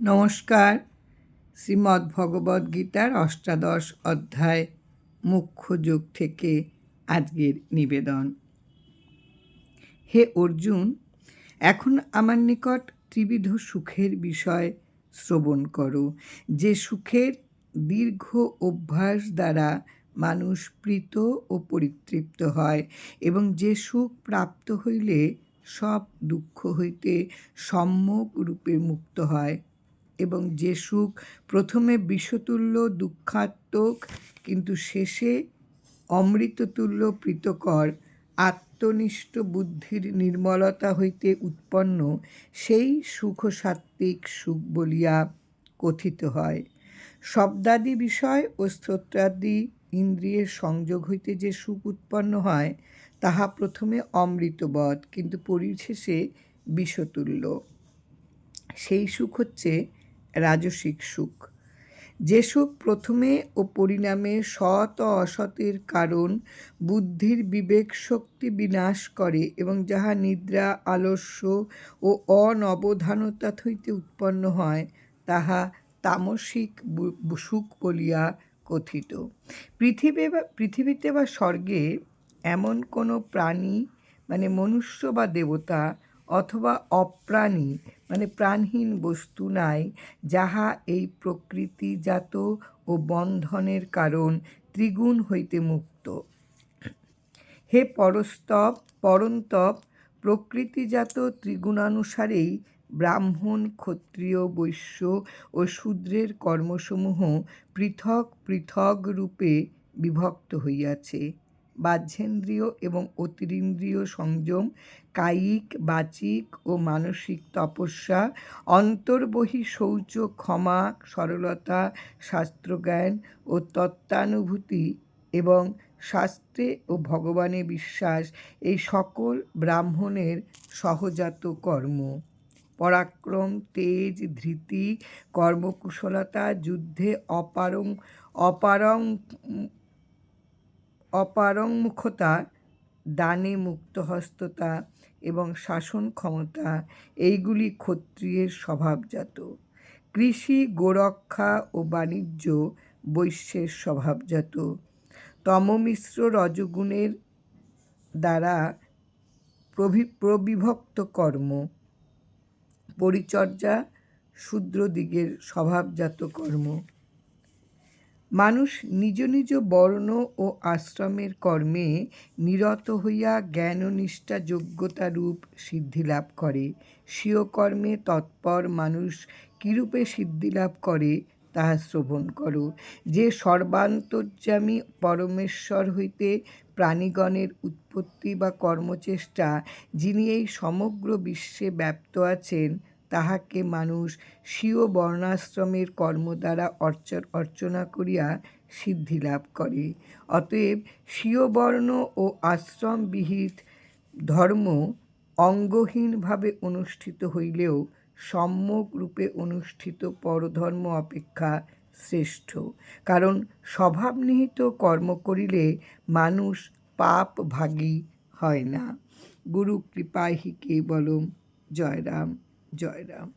নমস্কার। শ্রীমদ্ ভগবদ্ গীতার অষ্টাদশ অধ্যায় মুখ্য যোগ থেকে আজকের নিবেদন। হে অর্জুন, এখন আমার নিকট ত্রিবিধ সুখের বিষয় শ্রবণ করো, যে সুখের দীর্ঘ অভ্যাস দ্বারা মানুষ প্রীত ও পরিতৃপ্ত হয় এবং যে সুখ প্রাপ্ত হইলে সব দুঃখ হইতে সম্যক রূপে মুক্ত হয়। এবং যে সুখ প্রথমে বিষতুল্য, দুঃখাত্মক, কিন্তু শেষে অমৃততুল্য প্রীতকর আত্মনিষ্ঠ বুদ্ধির নির্মলতা হইতে উৎপন্ন, সেই সুখ সাত্ত্বিক সুখ বলিয়া কথিত হয়। শব্দাদি বিষয় ও স্তোত্রাদি ইন্দ্রিয়ের সংযোগ হইতে যে সুখ উৎপন্ন হয়, তাহা প্রথমে অমৃতবধ, কিন্তু পরিশেষে বিষতুল্য। সেই সুখ হচ্ছে রাজসিক সুখ। যে সুখ প্রথমে ও পরিণামে সৎ ও অসতের কারণ বুদ্ধির বিবেক শক্তি বিনাশ করে এবং যাহা নিদ্রা, আলস্য ও অনবধানতা হইতে উৎপন্ন হয়, তাহা তামসিক সুখ বলিয়া কথিত। পৃথিবী বা, পৃথিবীতে বা স্বর্গে এমন কোনো প্রাণী মানে মনুষ্য বা দেবতা অথবা অপ্রাণী মানে প্রাণহীন বস্তু নাই, যাহা এই প্রকৃতিজাত ও বন্ধনের কারণ ত্রিগুণ হইতে মুক্ত। হে পরস্তব, পরন্তপ, প্রকৃতিজাত ত্রিগুণানুসারেই ব্রাহ্মণ, ক্ষত্রিয়, বৈশ্য ও শূদ্রের কর্মসমূহ পৃথক পৃথক রূপে বিভক্ত হইয়াছে। বাহ্যেন্দ্রিয় এবং অতিরিন্দ্রিয় সংযম, কায়িক, বাচিক ও মানসিক তপস্যা, অন্তর্বহি শৌচ, ক্ষমা, সরলতা, শাস্ত্রজ্ঞান ও তত্ত্বানুভূতি এবং শাস্ত্রে ও ভগবানে বিশ্বাস এই সকল ব্রাহ্মণের সহজাত কর্ম। পরাক্রম, তেজ, ধৃতি, কর্মকুশলতা, যুদ্ধে অপারং অপারং অপারংমুখতা দানে মুক্তহস্ততা এবং শাসন ক্ষমতা এইগুলি ক্ষত্রিয়ের স্বভাবজাত। কৃষি, গোরক্ষা ও বাণিজ্য বৈশ্যের স্বভাবজাত। তমমিশ্র রজগুণের দ্বারা প্রভি, প্রবিভক্ত কর্ম। পরিচর্যা, শূদ্রদিগের স্বভাবজাত কর্ম। মানুষ নিজ নিজ বর্ণ ও আশ্রমের কর্মে নিরত হইয়া জ্ঞাননিষ্ঠা যোগ্যতারূপ সিদ্ধি লাভ করে। স্বীয় কর্মে তৎপর মানুষ কিরূপে সিদ্ধি লাভ করে, তাহা শ্রবণ করো। যে সর্বান্তর্যামী পরমেশ্বর হইতে প্রাণীগণের উৎপত্তি বা কর্মচেষ্টা, যিনি এই সমগ্র বিশ্বে ব্যপ্ত আছেন তাহাকে মানুষ স্বীয় বর্ণাশ্রমের কর্ম দ্বারা অর্চ অর্চনা করিয়া সিদ্ধি লাভ করে। অতএব স্বীয় বর্ণ ও আশ্রমবিহিত ধর্ম অঙ্গহীনভাবে অনুষ্ঠিত হইলেও সম্যক রূপে অনুষ্ঠিত পরধর্ম অপেক্ষা শ্রেষ্ঠ। কারণ স্বভাবনিহিত কর্ম করিলে মানুষ পাপ ভাগী হয় না। গুরু কৃপাহি কেবলম জয়রাম। জয়রাম